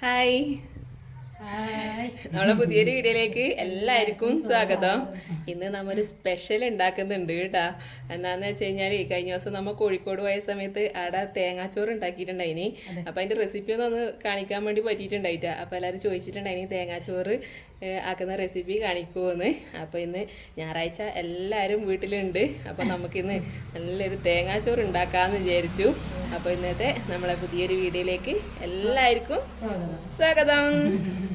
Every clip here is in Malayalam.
Hi. നമ്മളെ പുതിയൊരു വീഡിയോയിലേക്ക് എല്ലാവർക്കും സ്വാഗതം. ഇന്ന് നമ്മൊരു സ്പെഷ്യൽ ഉണ്ടാക്കുന്നുണ്ട് കേട്ടാ. എന്താന്ന് വെച്ച് കഴിഞ്ഞാൽ കഴിഞ്ഞ ദിവസം നമ്മൾ കോഴിക്കോട് പോയ സമയത്ത് അവിടെ തേങ്ങാച്ചോറ് ഉണ്ടാക്കിയിട്ടുണ്ടായിനി. അപ്പൊ അതിന്റെ റെസിപ്പി ഒന്ന് ഒന്ന് കാണിക്കാൻ വേണ്ടി പറ്റിയിട്ടുണ്ടായിട്ട. അപ്പൊ എല്ലാവരും ചോദിച്ചിട്ടുണ്ടായിനി തേങ്ങാച്ചോറ് ആക്കുന്ന റെസിപ്പി കാണിക്കുമെന്ന് അപ്പൊ ഇന്ന് ഞായറാഴ്ച എല്ലാവരും വീട്ടിലുണ്ട്. അപ്പൊ നമുക്കിന്ന് നല്ലൊരു തേങ്ങാച്ചോറ് ഉണ്ടാക്കാന്ന് വിചാരിച്ചു. അപ്പൊ ഇന്നത്തെ നമ്മളെ പുതിയൊരു വീഡിയോയിലേക്ക് എല്ലാവർക്കും സ്വാഗതം.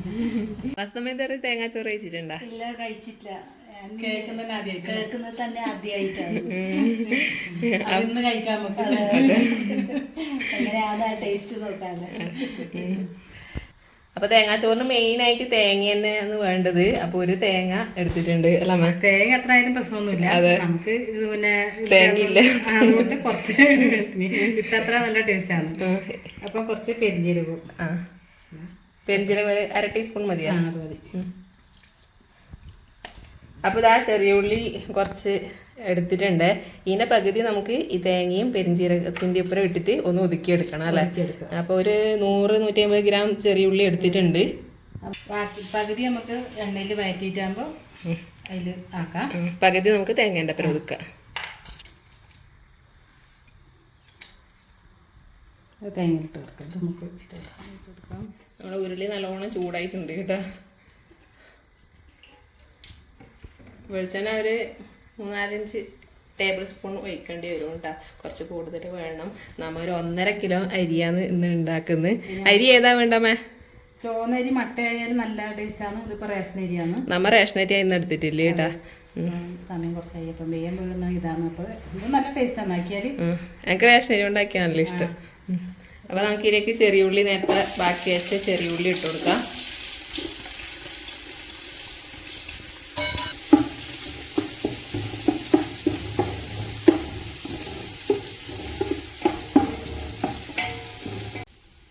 വസ്തമയത്ത് ഒരു തേങ്ങാച്ചോറ് കഴിച്ചിട്ടുണ്ടോ? ഇല്ല കഴിച്ചിട്ടില്ല. ഞാൻ കേൾക്കുന്നത് തന്നെ ആദ്യമായിട്ടാണ്. കഴിക്കാൻ ടേസ്റ്റ് നോക്കാല്ലേ അപ്പൊ തേങ്ങാച്ചോറിന് മെയിൻ ആയിട്ട് തേങ്ങ തന്നെയാണ് വേണ്ടത്. അപ്പൊ ഒരു തേങ്ങ എടുത്തിട്ടുണ്ട് അല്ല തേങ്ങ എത്ര ആയാലും പ്രശ്നമൊന്നുമില്ല. അതെ. നമുക്ക് പിന്നെ തേങ്ങയില്ല. അതുകൊണ്ട് കുറച്ച് ഇട്ടത്ര നല്ല ടേസ്റ്റ് ആണ്. അപ്പൊ കുറച്ച് ആ. പെരിഞ്ചീരകം ഒരു അര ടീസ്പൂൺ മതിയാ? അത് മതി. അപ്പൊ ഇതാ ചെറിയ ഉള്ളി കുറച്ച് എടുത്തിട്ടുണ്ട്. ഇതിന്റെ പകുതി നമുക്ക് ഈ തേങ്ങയും പെരിഞ്ചീരകത്തിന്റെ ഒപ്പം ഇട്ടിട്ട് ഒന്ന് ഒതുക്കി എടുക്കണം അല്ലെ. അപ്പൊ ഒരു നൂറ് നൂറ്റി അമ്പത് ഗ്രാം ചെറിയ ഉള്ളി എടുത്തിട്ടുണ്ട്. ബാക്കി പകുതി നമുക്ക് എണ്ണയിൽ വയറ്റിയിട്ടാകുമ്പോൾ അതിൽ ആക്കാം. പകുതി നമുക്ക് തേങ്ങേന്റെ ഒപ്പം ഒതുക്കാം. തേങ്ങയിലിട്ട് കൊടുക്കാം നമുക്ക് കൊടുക്കാം നമ്മുടെ ഉരുളി നല്ലോണം ചൂടായിട്ടുണ്ട് കേട്ടോ. വെളിച്ചെണ്ണ ഒരു മൂന്നാലഞ്ച് ടേബിൾ സ്പൂൺ ഒഴിക്കേണ്ടി വരും കേട്ടോ. കുറച്ച് കൂടുതൽ വേണം. നമ്മൾ ഒരു ഒന്നര കിലോ അരിയാണ് ഇന്ന് ഉണ്ടാക്കുന്നത്. അരി ഏതാ വേണ്ടമ്മേ ചോന്നരി മട്ടയായാലും നല്ല ടേസ്റ്റാണ്. ഇതിപ്പോൾ റേഷൻ അരിയാണ്. നമ്മ റേഷൻ അരി ഇന്ന് എടുത്തിട്ടില്ലേ കേട്ടാ. സമയം കുറച്ചായി. അപ്പം വേഗം വേണം ഇതാണ്. അപ്പോൾ ഇത് നല്ല ടേസ്റ്റാണ്. ആക്കിയാൽ ഉം. എനിക്ക് റേഷൻ അരി ഉണ്ടാക്കിയാണല്ലോ ഇഷ്ടം. ഉം. അപ്പൊ നമുക്ക് ഇതിലേക്ക് ചെറിയ ഉള്ളി നേരത്തെ ബാക്കി വെച്ച ചെറിയ ഉള്ളി ഇട്ട് കൊടുക്കാം.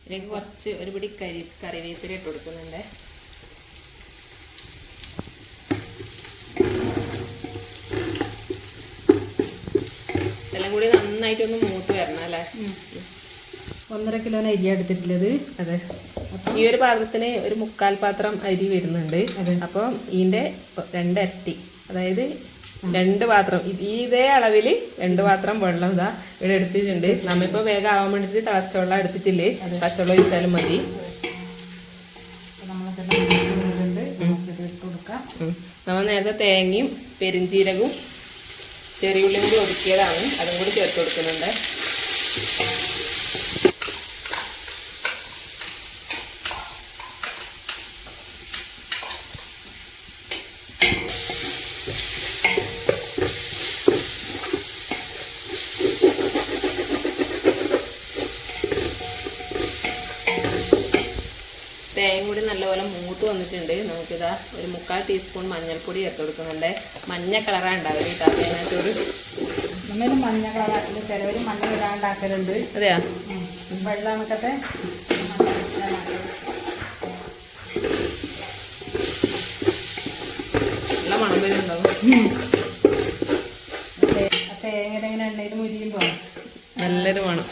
ഇതിലേക്ക് കുറച്ച് ഒരു പിടി കരി കറിവേപ്പില ഇട്ട് കൊടുക്കുന്നുണ്ട്. എല്ലാം കൂടി നന്നായിട്ടൊന്ന് മൂത്ത് വരണം അല്ലേ? ഒന്നര കിലോന് അരി എടുത്തിട്ടുള്ളത്. അതെ. ഈ ഒരു പാത്രത്തിന് ഒരു മുക്കാൽ പാത്രം അരി വരുന്നുണ്ട്. അപ്പം ഇതിന്റെ രണ്ടരട്ടി അതായത് രണ്ട് പാത്രം. ഇതേ അളവിൽ രണ്ട് പാത്രം വെള്ളം ഇതാ ഇവിടെ എടുത്തിട്ടുണ്ട്. നമ്മളിപ്പോ വേഗം ആവാൻ വേണ്ടിട്ട് തളച്ചവെള്ളം എടുത്തിട്ടില്ലേ? പച്ചവെള്ളം ഒഴിച്ചാലും മതി. നമ്മൾ നേരത്തെ തേങ്ങയും പെരിഞ്ചീരകവും ചെറിയുള്ളിയും കൂടി ഒതുക്കിയതാണ്. അതും കൂടി ചേർത്ത് കൊടുക്കുന്നുണ്ട്. തേങ്ങ കൂടി നല്ലപോലെ മൂത്ത് വന്നിട്ടുണ്ട്. നമുക്കിതാ ഒരു മുക്കാൽ ടീസ്പൂൺ മഞ്ഞൾപ്പൊടി ചേർത്ത് കൊടുക്കുന്നുണ്ട് മഞ്ഞ കളറാണ് ഉണ്ടാവുക കേട്ടോ. നമ്മൾ മഞ്ഞ കളറാക്കില്ല ചിലവർ മഞ്ഞ ഇടാണ്ടാക്കലുണ്ട് അതെയാ? വെള്ളമൊക്കത്തെ നല്ല മണം വരുന്നുണ്ടാവും തേങ്ങയുടെ ഇങ്ങനെ എണ്ണയിൽ മുരിയുമ്പോൾ നല്ലൊരു മണം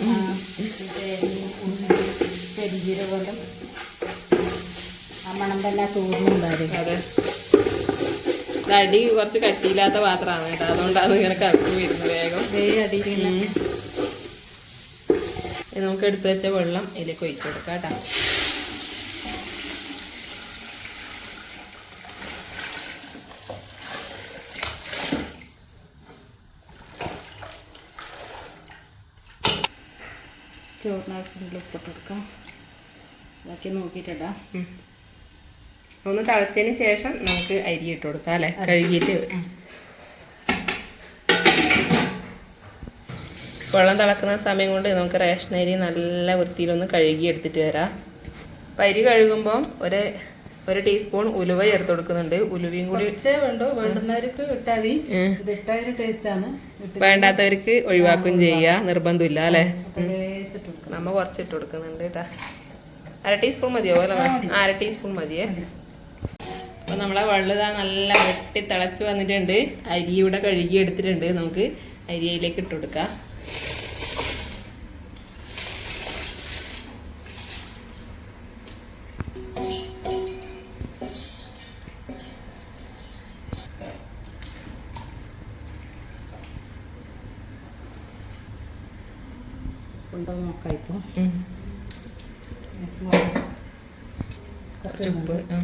തേങ്ങയും ഉള്ളി പെരിജീരകം കൊണ്ടും ആ മണം തന്നെ ചോറിനുണ്ടായിരുന്നു അതെ. അടി കുറച്ച് കട്ടിയില്ലാത്ത പാത്രമാണ് കേട്ടോ. അതുകൊണ്ടാണ് ഇങ്ങനെ കറുപ്പ് വരുന്നത് വേഗം. നമുക്ക് എടുത്തു വെച്ച വെള്ളം ഇതിലേക്ക് ഒഴിച്ചു കൊടുക്കാം കേട്ടോ. ചോറിന് ആവശ്യത്തിനുള്ള ഉപ്പിട്ട് കൊടുക്കാം. ബാക്കി നോക്കിയിട്ടിടാം. ഉം. ഒന്ന് തിളച്ചതിന് ശേഷം നമുക്ക് അരി ഇട്ട് കൊടുക്കാം അല്ലേ? കഴുകിയിട്ട് വെള്ളം തിളക്കുന്ന സമയം കൊണ്ട് നമുക്ക് റേഷൻ അരി നല്ല വൃത്തിയിലൊന്ന് കഴുകി എടുത്തിട്ട് വരാം. അപ്പം അരി കഴുകുമ്പോൾ ഒരു ഒരു ടീസ്പൂൺ ഉലുവ ചേർത്ത് കൊടുക്കുന്നുണ്ട്. ഉലുവയും കൂടി വേണ്ടുന്നവർക്ക് വേണ്ടാത്തവർക്ക് ഒഴിവാക്കും ചെയ്യുക നിർബന്ധമില്ല അല്ലേ? നമ്മ കുറച്ചിട്ട് കൊടുക്കുന്നുണ്ട് കേട്ടാ. അര ടീസ്പൂൺ മതിയോ? അല്ല അര ടീസ്പൂൺ മതിയേ? അപ്പോൾ നമ്മളെ വെള്ളം ഇതാ നല്ല വെട്ടി തിളച്ച് വന്നിട്ടുണ്ട്. അരി ഇവിടെ കഴുകി എടുത്തിട്ടുണ്ട്. നമുക്ക് അരിയിലേക്ക് ഇട്ട് കൊടുക്കാം. ഉണ്ടോ നോക്കാം ഇപ്പോൾ കുറച്ച് മുമ്പ് ആ.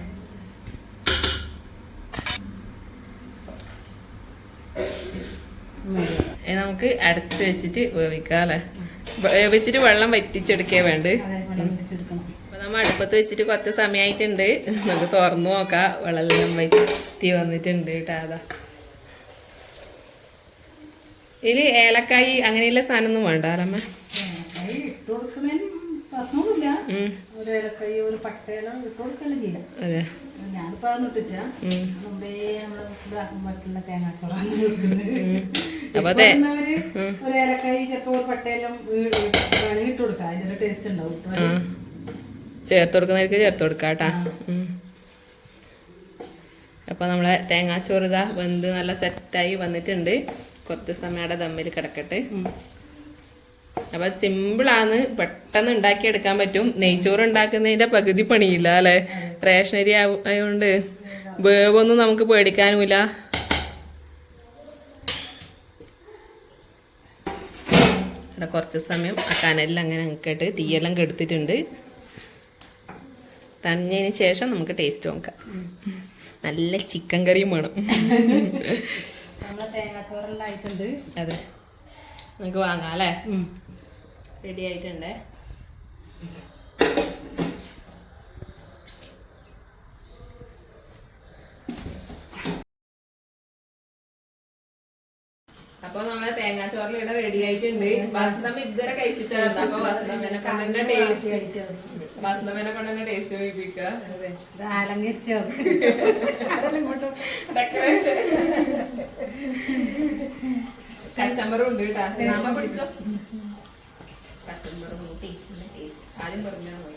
നമുക്ക് അടച്ച് വെച്ചിട്ട് വേവിക്കാം അല്ലേ? വേവിച്ചിട്ട് വെള്ളം വറ്റിച്ചെടുക്കേ വേണ്ട അപ്പൊ നമ്മൾ അടുപ്പത്ത് വെച്ചിട്ട് കുറച്ച് സമയമായിട്ടുണ്ട് നമുക്ക് തുറന്നു നോക്കാം. വെള്ളം വറ്റി വന്നിട്ടുണ്ട് കേട്ടോ അതാ. ഇതിൽ ഏലക്കായി അങ്ങനെയുള്ള സാധനമൊന്നും വേണ്ട അല്ലമ്മ? അതെ. ഉം. മുമ്പേ നമ്മൾ ഇതാക്കുമ്പോഴത്തുള്ള തേങ്ങാച്ചോറാണ് കൊടുക്കുന്നത്. അപ്പൊ അതെ. ഇടുന്നവര് ഒരു ഏലക്കായി ചിലപ്പോൾ ഒരു പട്ടയെല്ലാം വേണമെങ്കിൽ ഇട്ട് കൊടുക്കാം. അതിന്റെ ടേസ്റ്റ് ഉണ്ടാവും. ചേർത്ത് കൊടുക്കുന്നവർക്ക് ചേർത്ത് കൊടുക്കാം കേട്ടാ. ഉം. അപ്പൊ നമ്മളെ തേങ്ങാച്ചോറ് ഇതാ വെന്ത് നല്ല സെറ്റായി വന്നിട്ടുണ്ട്. കുറച്ച് സമയം അവിടെ ദമ്മിൽ കിടക്കട്ടെ. അപ്പോൾ അപ്പൊ സിമ്പിളാണ് പെട്ടെന്ന് ഉണ്ടാക്കിയെടുക്കാൻ പറ്റും. നെയ്ച്ചോറ് ഉണ്ടാക്കുന്നതിന്റെ പകുതി പണിയില്ല അല്ലെ? റേഷനരി ആയതുകൊണ്ട് വേവൊന്നും നമുക്ക് പേടിക്കാനുമില്ല. ഇവിടെ കുറച്ച് സമയം ആ കനലിൽ അങ്ങനെ നിൽക്കട്ട് തീയെല്ലാം കെടുത്തിട്ടുണ്ട്. തണിഞ്ഞതിന് ശേഷം നമുക്ക് ടേസ്റ്റ് നോക്കാം. നല്ല ചിക്കൻ കറിയും വേണം. തേങ്ങാച്ചോറെല്ലാം ആയിട്ടുണ്ട്. അതെ. നമുക്ക് വാങ്ങാം അല്ലേ? റെഡി ആയിട്ടുണ്ടേ അപ്പൊ തേങ്ങാച്ചോറിൽ ഇവിടെ റെഡി ആയിട്ടുണ്ട്. വസന്തമ്മ ഇതുവരെ കഴിച്ചിട്ടായിരുന്നു അപ്പൊ വസന്തമ്മനെ കൊണ്ടുതന്നെ ടേസ്റ്റ് വസന്തമ്മനെ കൊണ്ടുതന്നെ ടേസ്റ്റ് ചോദിപ്പിക്കുക ഡെക്കറേഷൻ കച്ചമ്പറും ഉണ്ട് കേട്ടാ. നമ്മ പിടിച്ചോ. കച്ചമ്പറും ആദ്യം പറഞ്ഞാൽ മതി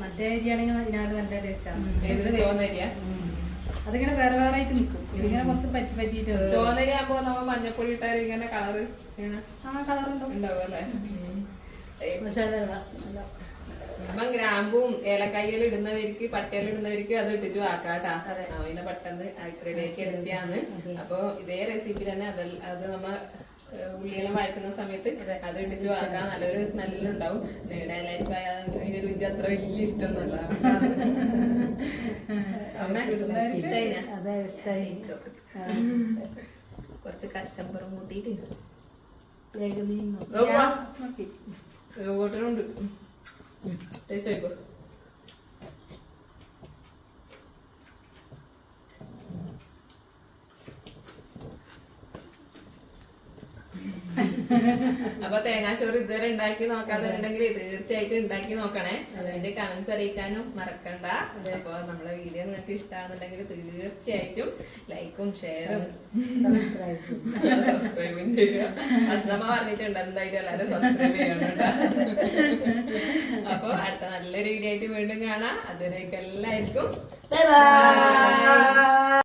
മറ്റേ അരിയാണെങ്കിൽ നല്ല ടേസ്റ്റാണ് അതിങ്ങനെ വേറെ വേറെ ആയിട്ട് നിൽക്കും. ഇതിങ്ങനെ കുറച്ച് പറ്റി പറ്റിയിട്ട് ചോന്നരി ആകുമ്പോ നമ്മൾ മഞ്ഞപ്പൊടി ഇട്ടാൽ ഇങ്ങനെ കളറ് ആ കളറുണ്ടാവും ഉണ്ടാവും. അല്ലേ? പക്ഷെ അത് ഗ്രാമ്പും ഏലക്കായലും ഇടുന്നവർക്ക് അത് ഇട്ടിട്ട് ആക്കാട്ടാ അവനെ പെട്ടെന്ന് റെഡിയാക്കി എടുത്തിയാന്ന് അപ്പൊ ഇതേ റെസിപ്പി തന്നെ അത് അത് നമ്മ ഉള്ളിയെല്ലാം വഴറ്റുന്ന സമയത്ത് അത്. ഇട്ടിട്ട് വാക്കാൻ നല്ലൊരു സ്മെല്ലുണ്ടാവും. ഉണ്ടാവും എല്ലാവർക്കും അതിന്റെ രുചി അത്ര വലിയ ഇഷ്ടമൊന്നുമല്ല. കുറച്ച് കച്ചമ്പറും കൂട്ടിട്ട് വേഗം മതി. വീട്ടിലുണ്ട് അപ്പൊ തേങ്ങാച്ചോറ് ഇതുവരെ ഉണ്ടാക്കി നോക്കാതുണ്ടെങ്കിൽ തീർച്ചയായിട്ടും ഉണ്ടാക്കി നോക്കണേ. എന്റെ കമന്റ്സ് അറിയിക്കാനും മറക്കണ്ട. അപ്പൊ നമ്മളെ വീഡിയോ നിങ്ങൾക്ക് ഇഷ്ടമാണെന്നുണ്ടെങ്കിൽ തീർച്ചയായിട്ടും ലൈക്കും ഷെയറും സബ്സ്ക്രൈബും ചെയ്യുക. അസ്ലമ പറഞ്ഞിട്ടുണ്ട് എന്തായാലും എല്ലാവരും സബ്സ്ക്രൈബ് ചെയ്യണം. അപ്പൊ അടുത്ത നല്ലൊരു വീഡിയോ ആയിട്ട് വീണ്ടും കാണാം. അതുവരേക്കും എല്ലാവർക്കും